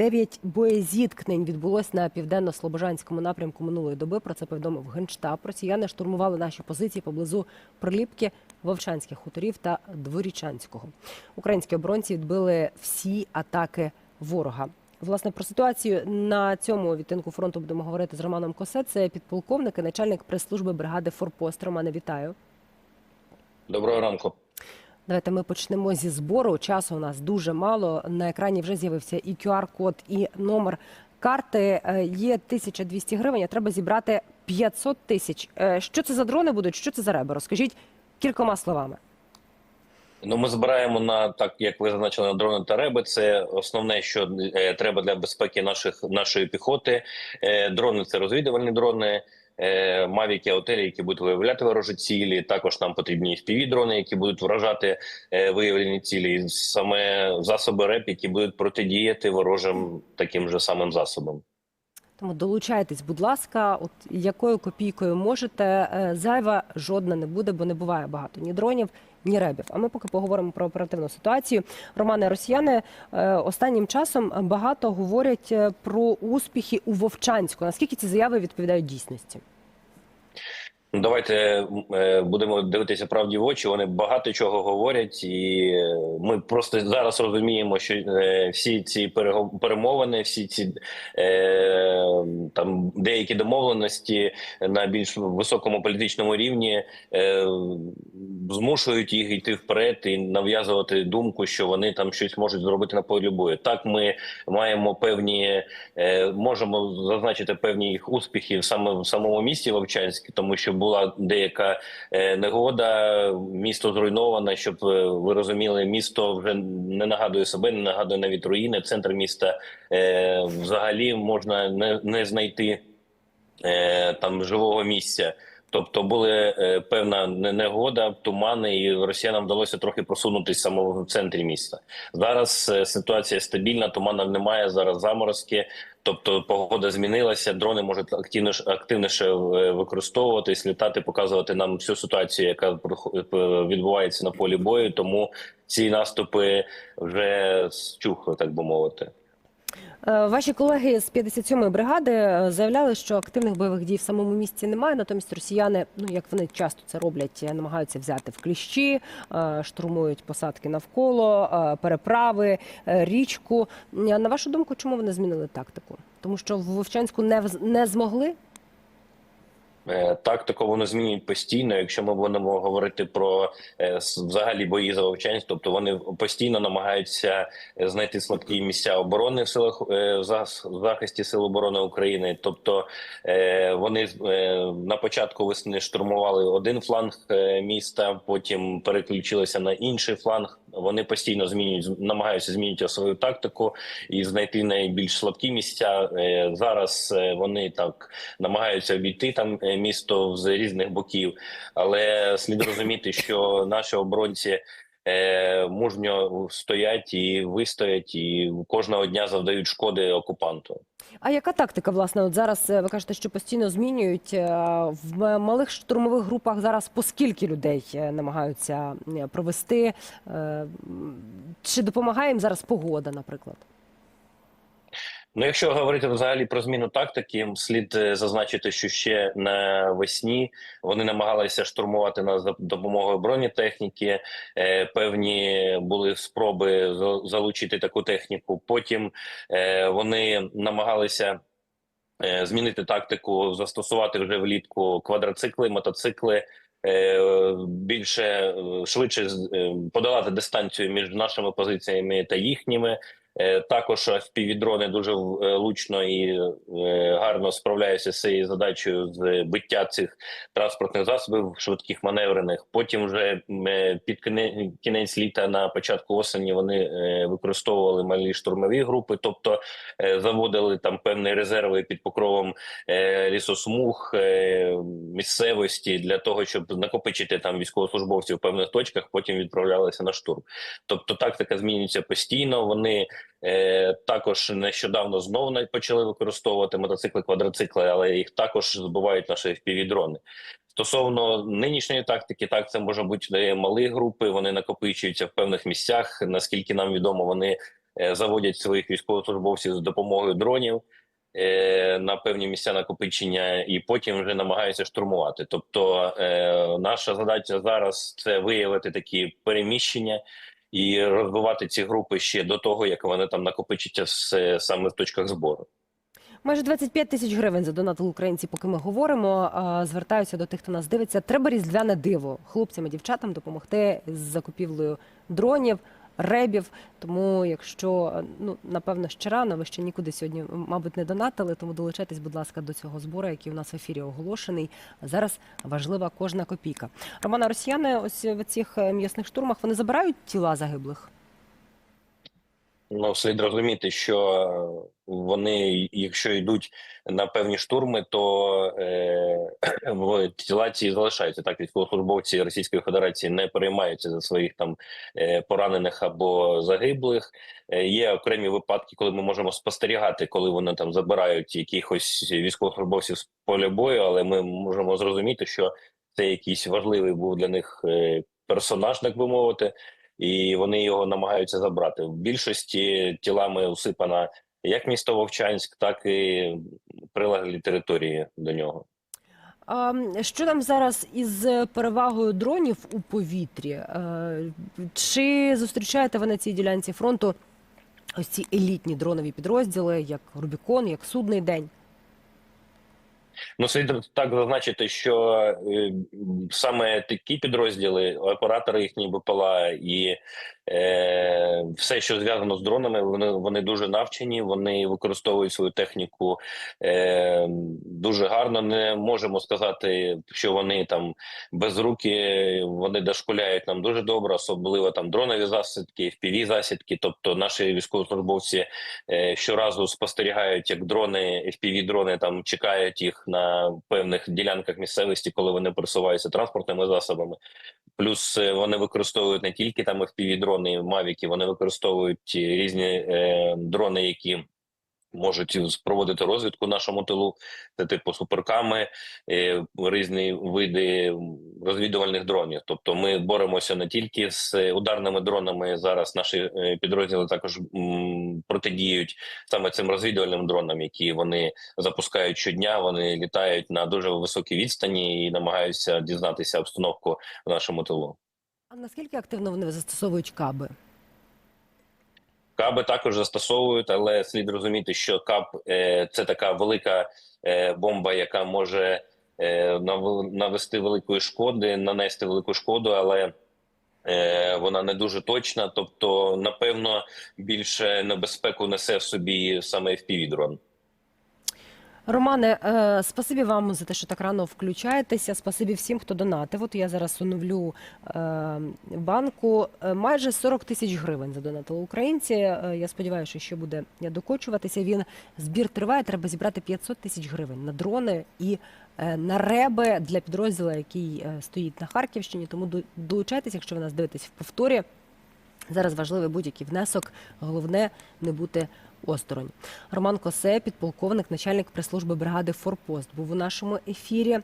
Дев'ять боєзіткнень відбулось на південно-слобожанському напрямку минулої доби. Про це повідомив генштаб. Росіяни штурмували наші позиції поблизу Приліпки, Вовчанських хуторів та Дворічанського. Українські оборонці відбили всі атаки ворога. Власне про ситуацію на цьому відтинку фронту будемо говорити з Романом Косе. Це підполковник і начальник прес-служби бригади Форпост. Романе, вітаю. Доброго ранку. Давайте ми почнемо зі збору. Часу у нас дуже мало. На екрані вже з'явився і QR-код, і номер карти. Е, Є 1200 гривень. а Треба зібрати 500 тисяч. Е, Що це за дрони будуть? Що це за реби? Розкажіть кількома словами. Ну, ми збираємо на так, як ви зазначили, на дрони та реби. Це основне, що е, треба для безпеки наших нашої піхоти. Е, дрони це розвідувальні дрони. е, Мавіки, аутелі, які будуть виявляти ворожі цілі. Також нам потрібні fpv дрони, які будуть вражати е, виявлені цілі. І Саме засоби РЕП, які будуть протидіяти ворожим таким же самим засобам. Тому долучайтесь, будь ласка, от якою копійкою можете. Е, Зайва жодна не буде, бо не буває багато ні дронів, ні ребів. А ми поки поговоримо про оперативну ситуацію. Романе, росіяни е, останнім часом багато говорять е, про успіхи у Вовчанську. Наскільки ці заяви відповідають дійсності? Ну, Давайте е, будемо дивитися правді в очі. Вони багато чого говорять, і е, ми просто зараз розуміємо, що е, всі ці перемовини, всі ці там деякі домовленості на більш високому політичному рівні змушують їх йти вперед і нав'язувати думку, що вони там щось можуть зробити на полі бою. Так, ми маємо певні, можемо зазначити певні їх успіхи саме в самому місті Вовчанськ, тому що була деяка е, негода, місто зруйноване. Щоб е, ви розуміли, місто вже не нагадує себе, не нагадує навіть руїни. Центр міста е, взагалі можна не, не знайти там живого місця. Тобто були е, певна не- негода, тумани, і росіянам вдалося трохи просунутися саме в центрі міста. Зараз е, ситуація стабільна, туманів немає. Зараз заморозки. Тобто погода змінилася, дрони можуть активніше активніше використовуватись, літати, показувати нам всю ситуацію, яка е, відбувається на полі бою. Тому ці наступи вже зчухли, так би мовити. Е, Ваші колеги з 57-ї бригади е, заявляли, що активних бойових дій в самому місті немає. Натомість росіяни, ну як вони часто це роблять, е, намагаються взяти в кліщі, штурмують посадки навколо, переправи, річку. На вашу думку, чому вони змінили тактику? Тому що в Вовчанську не не змогли. Е, Тактику вони змінюють постійно. Якщо ми будемо говорити про е, взагалі бої за Вовчанськ, тобто вони постійно намагаються е, знайти слабкі місця оборони в силах в захисті сил оборони України. Тобто вони на початку весни штурмували один фланг міста, потім переключилися на інший фланг. Вони постійно змінюють, намагаються змінити свою тактику і знайти найбільш слабкі місця. Е, Зараз е, вони так намагаються обійти там е, місто з різних боків, але слід розуміти, що наші оборонці. Е, Мужньо стоять і вистоять, і кожного дня завдають шкоди окупанту. А яка тактика, власне, от зараз е, ви кажете, що постійно змінюють Е, в малих штурмових групах зараз по скільки людей е, намагаються провести? Чи допомагає їм зараз погода, наприклад? Ну, якщо говорити взагалі про зміну тактики, слід е, зазначити, що ще навесні вони намагалися штурмувати нас за допомогою бронетехніки. Е, Певні були спроби залучити таку техніку. Потім е, вони намагалися. Змінити тактику, застосувати вже влітку квадроцикли, мотоцикли, більше швидше подолати дистанцію між нашими позиціями та їхніми. Е, Також FPV-дрони дуже е, лучно і е, гарно справляються з цією задачею з биття цих транспортних засобів швидких маневрених. Потім вже е, під кіне- кінець літа на початку осені вони е, використовували малі штурмові групи, тобто е, заводили там певні резерви під покровом е, лісосмуг е, місцевості для того, щоб накопичити там військовослужбовців в певних точках, потім відправлялися на штурм. Тобто тактика змінюється постійно. Вони е, також нещодавно знову почали використовувати мотоцикли, квадроцикли, але їх також збивають наші FPV-дрони. Стосовно нинішньої тактики, так це може бути е, малі групи. Вони накопичуються в певних місцях. Наскільки нам відомо, вони е, заводять своїх військовослужбовців з допомогою дронів на певні місця накопичення, і потім вже намагаються штурмувати. Тобто, наша задача зараз це виявити такі переміщення. І розвивати ці групи ще до того, як вони там накопичаться с- саме в точках збору. Майже 25 тисяч гривень задонатили українці, поки ми говоримо. Звертаюся до тих, хто нас дивиться. Треба різдвяне диво хлопцям і дівчатам допомогти з закупівлею дронів, ребів. Тому, якщо ну напевно ще рано, ви ще нікуди сьогодні, мабуть, не донатили, тому долучайтесь, будь ласка, до цього збору, який у нас в ефірі оголошений. Зараз важлива кожна копійка. Романа Росіяни, ось в цих е, м'ясних штурмах вони забирають тіла загиблих. Ну, слід розуміти, що вони, якщо йдуть на певні штурми, то е, в тіла ці залишаються. Так, військовослужбовці Російської Федерації не переймаються за своїх там е, поранених або загиблих. Е, є окремі випадки, коли ми можемо спостерігати, коли вони там забирають якихось військовослужбовців з поля бою, але ми можемо зрозуміти, що це якийсь важливий був для них е, персонаж, так би мовити і вони його намагаються забрати. В більшості тілами усипана як місто Вовчанськ, так і прилеглі території до нього. Що там зараз із перевагою дронів у повітрі? Е, Чи зустрічаєте ви на цій ділянці фронту ось ці елітні дронові підрозділи, як Рубікон, як Судний день? Ну, слід так зазначити, що е, саме такі підрозділи, оператори їхні БПЛА і все, що зв'язано з дронами, вони вони дуже навчені. Вони використовують свою техніку е, дуже гарно. Не можемо сказати, що вони там без руки вони дошкуляють нам дуже добре, особливо там дронові засідки, fpv засідки. Тобто наші військовослужбовці е, щоразу спостерігають, як дрони, fpv дрони там чекають їх на певних ділянках місцевості, коли вони пересуваються транспортними засобами. Плюс е, вони використовують не тільки там fpv дрони, мавіки, вони використовують різні е, дрони, які можуть проводити розвідку нашому тилу. Це типу суперками, е, різні види розвідувальних дронів. Тобто, ми боремося не тільки з ударними дронами. Зараз наші е, підрозділи також протидіють саме цим розвідувальним дронам, які вони запускають щодня. Вони літають на дуже високій відстані і намагаються дізнатися обстановку в нашому тилу. А наскільки активно вони застосовують каби? Каби також застосовують, але слід розуміти, що каб е, це така велика е, бомба, яка може е, нав- навести великої шкоди, нанести велику шкоду, але вона не дуже точна. Тобто, напевно, більше небезпеку несе в собі саме FPV-дрон. Романе, е, спасибі вам за те, що так рано включаєтеся. Спасибі всім, хто донатив. От я зараз оновлю е, банку. Е, Майже 40 тисяч гривень задонатили українці. Я сподіваюся, що ще буде докочуватися. Він збір триває. Треба зібрати 500 тисяч гривень на дрони і на реби для підрозділу, який стоїть на Харківщині. Тому до- долучайтеся, якщо ви нас дивитесь в повторі. Зараз важливий будь-який внесок. Головне не бути осторонь. Роман Косе, підполковник, начальник прес-служби бригади Форпост, був у нашому ефірі.